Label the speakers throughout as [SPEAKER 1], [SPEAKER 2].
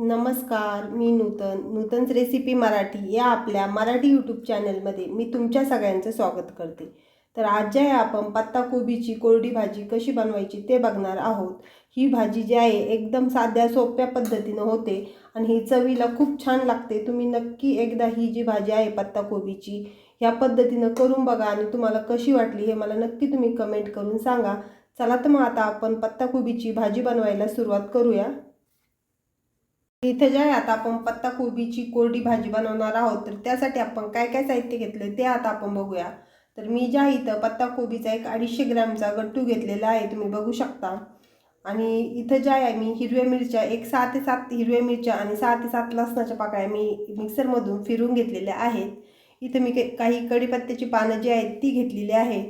[SPEAKER 1] नमस्कार मी नूतन नूतन्स रेसिपी मराठी या आपल्या मराठी यूट्यूब चॅनलमध्ये मी तुमच्या सगळ्यांचं स्वागत करते. तर आज जे आहे आपण पत्ताकोबीची कोरडी भाजी कशी बनवायची ते बघणार आहोत. ही भाजी जी आहे एकदम साध्या सोप्या पद्धतीनं होते आणि ही चवीला खूप छान लागते. तुम्ही नक्की एकदा ही जी भाजी आहे पत्ताकोबीची ह्या पद्धतीनं करून बघा आणि तुम्हाला कशी वाटली हे मला नक्की तुम्ही कमेंट करून सांगा. चला तर मग आता आपण पत्ताकोबीची भाजी बनवायला सुरुवात करूया. इथे जे आहे आता आपण पत्ताकोबीची कोरडी भाजी बनवणार आहोत. तर त्यासाठी आपण काय काय साहित्य घेतलं ते आता आपण बघूया. तर मी ज्या इथं पत्ताकोबीचा एक अडीचशे ग्रॅमचा गट्टू घेतलेला आहे तुम्ही बघू शकता. आणि इथं ज्या आहे मी हिरव्या मिरच्या एक सहा ते सात हिरव्या मिरच्या आणि सहा ते सात लसणाच्या पाकळ्या मी मिक्सरमधून फिरून घेतलेल्या आहेत. इथं मी काही कढीपत्त्याची पानं जी आहेत ती घेतलेली आहे.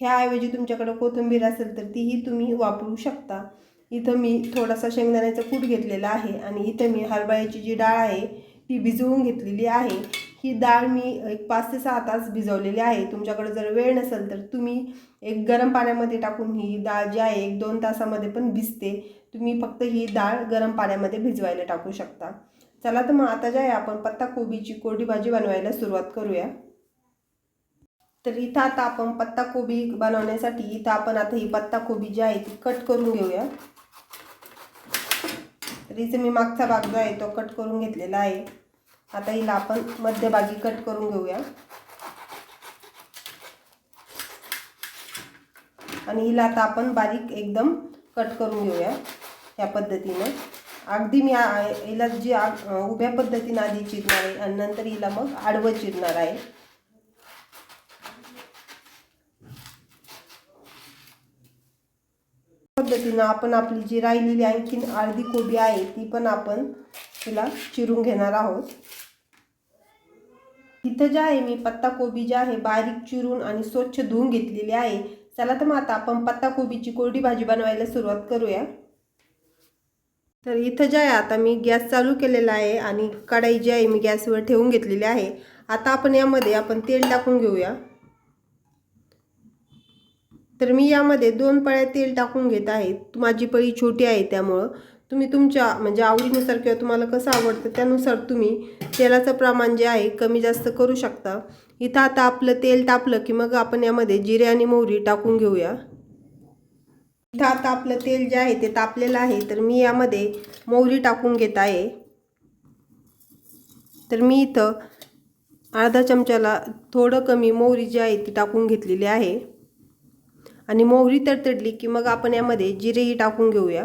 [SPEAKER 1] ह्याऐवजी तुमच्याकडं कोथिंबीर असेल तर तीही तुम्ही वापरू शकता. इथं मी थोडासा शेंगदाण्याचा कूट घेतलेला आहे आणि इथं मी हरभऱ्याची जी डाळ आहे ती भिजवून घेतलेली आहे. ही डाळ मी एक पाच ते सहा तास भिजवलेली आहे. तुमच्याकडे जर वेळ नसेल तर तुम्ही एक गरम पाण्यामध्ये टाकून ही डाळ जी आहे एक दोन तासामध्ये पण भिजते. तुम्ही फक्त ही डाळ गरम पाण्यामध्ये भिजवायला टाकू शकता. चला तर मग आता जे आहे आपण पत्ताकोबीची कोरडी भाजी बनवायला सुरुवात करूया. तर इथं आता आपण पत्ताकोबी बनवण्यासाठी इथं आपण आता ही पत्ताकोबी जी आहे ती कट करून घेऊया. तर इथे मी मागचा भाग जो आहे तो कट करून घेतलेला आहे. आता हिला आपण मध्यभागी कट करून घेऊया. आणि हिला आता आपण बारीक एकदम कट करून घेऊया ह्या पद्धतीनं. अगदी मी हिला जी उभ्या पद्धतीनं आधी चिरणार आहे आणि नंतर हिला मग आडवं चिरणार आहे. पद्धतीनं आपण आपली जी राहिलेली आणखीन अर्धी कोबी आहे ती पण आपण तिला चिरून घेणार आहोत. इथं जे आहे मी पत्ता कोबी जी आहे बारीक चिरून आणि स्वच्छ धुवून घेतलेली आहे. चला तर मग आता आपण पत्ता कोबीची कोरडी भाजी बनवायला सुरुवात करूया. तर इथं जे आहे आता मी गॅस चालू केलेला आहे आणि कढाई जी आहे मी गॅसवर ठेवून घेतलेली आहे. आता आपण यामध्ये आपण तेल टाकून घेऊया. तर मी यामध्ये दोन पळ्या तेल टाकून घेत आहे. माझी पळी छोटी आहे त्यामुळं. तुम्ही तुमच्या म्हणजे आवडीनुसार किंवा तुम्हाला कसं आवडतं त्यानुसार तुम्ही तेलाचं प्रमाण जे आहे कमी जास्त करू शकता. इथं आता आपलं तेल तापलं की मग आपण यामध्ये जिरे आणि मोहरी टाकून घेऊया. इथं आता आपलं तेल जे आहे ते तापलेलं आहे. तर मी यामध्ये मोहरी टाकून घेत आहे. तर मी इथं अर्धा चमच्याला थोडं कमी मोहरी जी आहे ती टाकून घेतलेली आहे. आणि मोहरी तडतडली की मग आपण यामध्ये जिरेही टाकून घेऊया.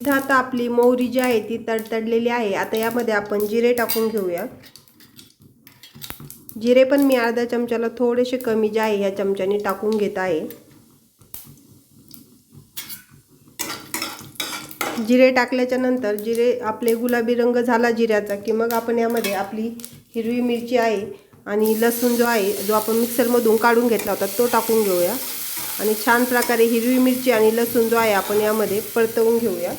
[SPEAKER 1] इथं आता आपली मोहरी जी आहे ती तडतडलेली आहे. आता यामध्ये आपण जिरे टाकून घेऊया. जिरे पण मी अर्ध्या चमच्याला थोडेसे कमी जे आहे ह्या चमच्याने टाकून घेत आहे. जिरे टाकल्याच्या नंतर जिरे आपले गुलाबी रंग झाला जिऱ्याचा की मग आपण यामध्ये आपली हिरवी मिरची आहे आणि लसूण जो आहे जो आपण मिक्सरमधून काढून घेतला होता तो टाकून घेऊया. आणि छान प्रकारे हिरवी मिरची आणि लसूण जो आहे आपण यामध्ये परतवून घेऊया.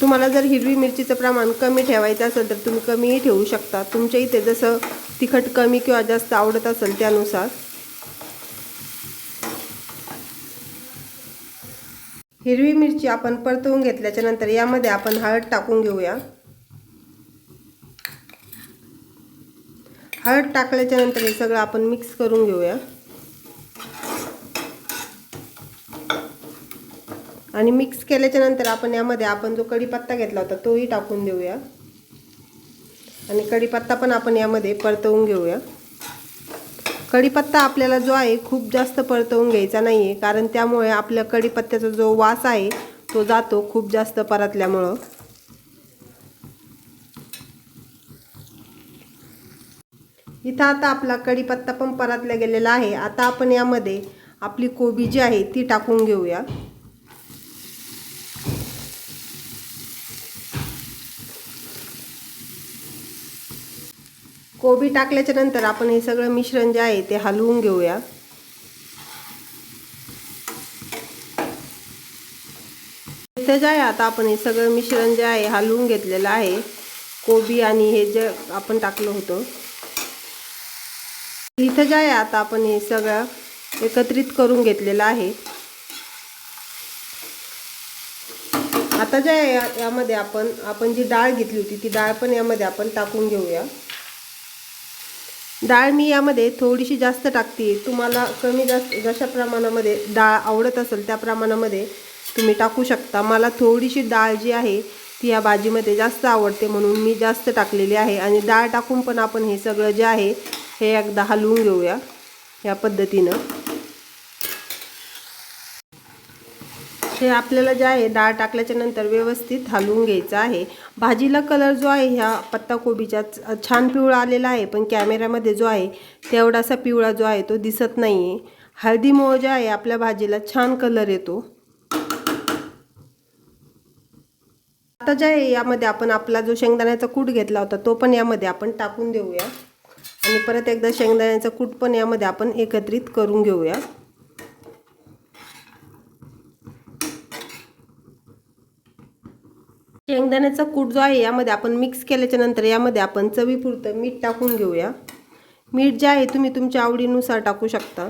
[SPEAKER 1] तुम्हाला जर हिरवी मिरचीचं प्रमाण कमी ठेवायचं असेल तर तुम्ही कमीही ठेवू शकता. तुमच्या इथे जसं तिखट कमी किंवा जास्त आवडत असेल त्यानुसार. हिरवी मिरची आपण परतवून घेतल्याच्या नंतर यामध्ये आपण हळद टाकून घेऊया. हळद टाकल्याच्या नंतर हे सगळं आपण मिक्स करून घेऊया. आणि मिक्स केल्याच्यानंतर आपण यामध्ये आपण जो कढीपत्ता घेतला होता तोही टाकून देऊया. आणि कढीपत्ता पण आपण यामध्ये परतवून घेऊया. कढीपत्ता आपल्याला जो आहे खूप जास्त परतवून घ्यायचा नाही आहे कारण त्यामुळे आपल्या कढीपत्त्याचा जो वास आहे तो जातो खूप जास्त परतल्यामुळं. इथं आता आपला कढीपत्ता पण परतला गेलेला आहे. आता आपण यामध्ये आपली कोबी जी आहे ती टाकून घेऊया. कोबी टाकल्याच्या नंतर आपण हे सगळं मिश्रण जे आहे ते हलवून घेऊया. इथं जे आहे आता आपण हे सगळं मिश्रण जे आहे हलवून घेतलेलं आहे. कोबी आणि हे जे आपण टाकलं होतं. इथं जे आहे आता आपण हे सगळं एकत्रित करून घेतलेलं आहे. आता जे आहे या- यामध्ये आपण आपण जी डाळ घेतली होती ती डाळ पण यामध्ये आपण टाकून घेऊया. डाळ मी यामध्ये थोडीशी जास्त टाकते. तुम्हाला कमी जास्त जशा प्रमाणामध्ये डाळ आवडत असेल त्या प्रमाणामध्ये तुम्ही टाकू शकता. मला थोडीशी डाळ जी आहे ती या भाजीमध्ये जास्त आवडते म्हणून मी जास्त टाकलेली आहे. आणि डाळ टाकून पण आपण हे सगळं जे आहे हे एकदा हलवून घेऊया या पद्धतीनं. हे आपल्याला जे आहे डाळ टाकल्याच्या नंतर व्यवस्थित हलवून घ्यायचं आहे. भाजीला कलर जो आहे ह्या पत्ताकोबीचा छान पिवळा आलेला आहे पण कॅमेऱ्यामध्ये जो आहे तेवढासा पिवळा जो आहे तो दिसत नाही आहे हळदीमुळं जे आहे आपल्या भाजीला छान कलर येतो. आता जे आहे यामध्ये आपण आपला जो शेंगदाण्याचा कूट घेतला होता तो पण यामध्ये आपण टाकून देऊया. आणि परत एकदा शेंगदाण्याचा कूट पण यामध्ये आपण एकत्रित करून घेऊया. शेंगदाण्याचा कूट जो आहे यामध्ये आपण मिक्स केल्याच्यानंतर यामध्ये आपण चवीपुरतं मीठ टाकून घेऊया. मीठ जे आहे तुम्ही तुमच्या आवडीनुसार टाकू शकता.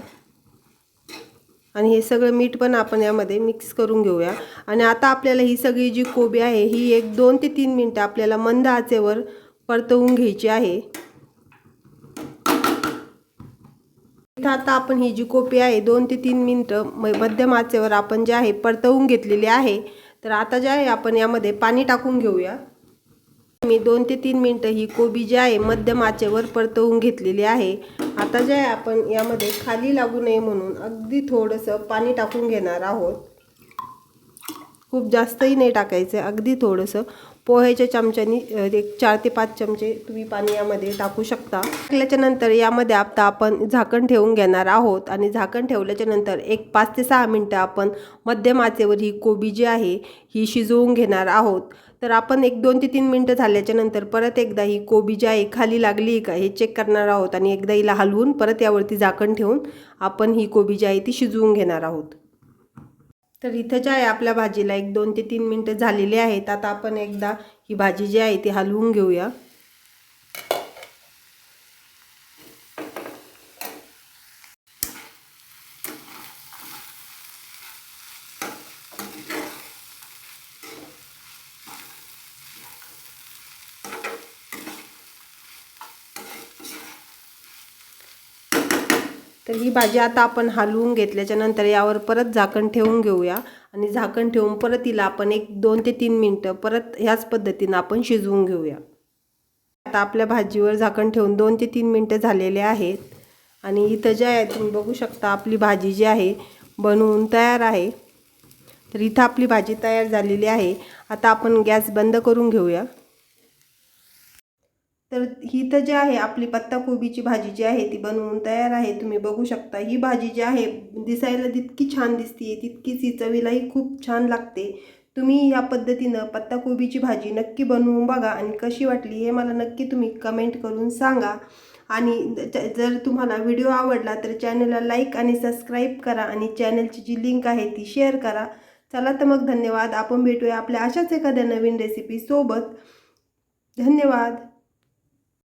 [SPEAKER 1] आणि हे सगळं मीठ पण आपण यामध्ये मिक्स करून घेऊया. आणि आता आपल्याला ही सगळी जी कोबी आहे ही एक दोन ते तीन मिनटं आपल्याला मंद आचेवर परतवून घ्यायची आहे. आता आपण ही जी कोबी आहे दोन ते तीन मिनटं म- मध्यम आचेवर आपण जे आहे परतवून घेतलेली आहे. तर आता जे आहे आपण यामध्ये पाणी टाकून घेऊया. मी दोन ते तीन मिनटं ही कोबी जी आहे मध्यम आचेवर परतवून घेतलेली आहे. आता जे आहे आपण यामध्ये खाली लागू नये म्हणून अगदी थोडंसं पाणी टाकून घेणार आहोत. खूप जास्तही नाही टाकायचं अगदी थोडंसं. पोह्याच्या चमच्यानी एक चार ते पाच चमचे तुम्ही पाणी यामध्ये टाकू शकता. टाकल्याच्या नंतर यामध्ये आता आपण झाकण ठेवून घेणार आहोत आणि झाकण ठेवल्याच्या नंतर एक पाच ते सहा मिनटं आपण मध्यम आचेवर ही कोबी जी आहे ही शिजवून घेणार आहोत. तर आपण एक दोन ते तीन मिनटं झाल्याच्यानंतर परत एकदा ही कोबी जी आहे खाली लागली का हे चेक करणार आहोत आणि एकदा हिला हलवून परत यावरती झाकण ठेवून आपण ही कोबी जी आहे ती शिजवून घेणार आहोत. तर इथं जे आहे आपल्या भाजीला एक दोन ते तीन मिनटं झालेली आहेत. आता आपण एकदा ही भाजी जी आहे ती हलवून घेऊया. तर ही भाजी आता आपण हलवून घेतल्याच्या नंतर यावर परत झाकण ठेवून घेऊया. आणि झाकण ठेवून परत तिला आपण एक दोन ते तीन मिनटं परत ह्याच पद्धतीनं आपण शिजवून घेऊया. आता आपल्या भाजीवर झाकण ठेवून दोन ते तीन मिनटं झालेले आहेत. आणि इथं जे आहे तुम्ही बघू शकता आपली भाजी जी आहे बनवून तयार आहे. तर इथं आपली भाजी तयार झालेली आहे. आता आपण गॅस बंद करून घेऊया. तर ही तर जी आहे आपली पत्ताकोबीची भाजी जी आहे ती बनवून तयार आहे. तुम्ही बघू शकता ही भाजी जी आहे दिसायला तितकी छान दिसते तितकीच ही चवीलाही खूप छान लागते. तुम्ही या पद्धतीनं पत्ताकोबीची भाजी नक्की बनवून बघा आणि कशी वाटली हे मला नक्की तुम्ही कमेंट करून सांगा. आणि जर तुम्हाला व्हिडिओ आवडला तर चॅनलला लाईक आणि सबस्क्राईब करा आणि चॅनलची जी लिंक आहे ती शेअर करा. चला तर मग धन्यवाद. आपण भेटूया आपल्या अशाच एखाद्या नवीन रेसिपीसोबत धन्यवाद.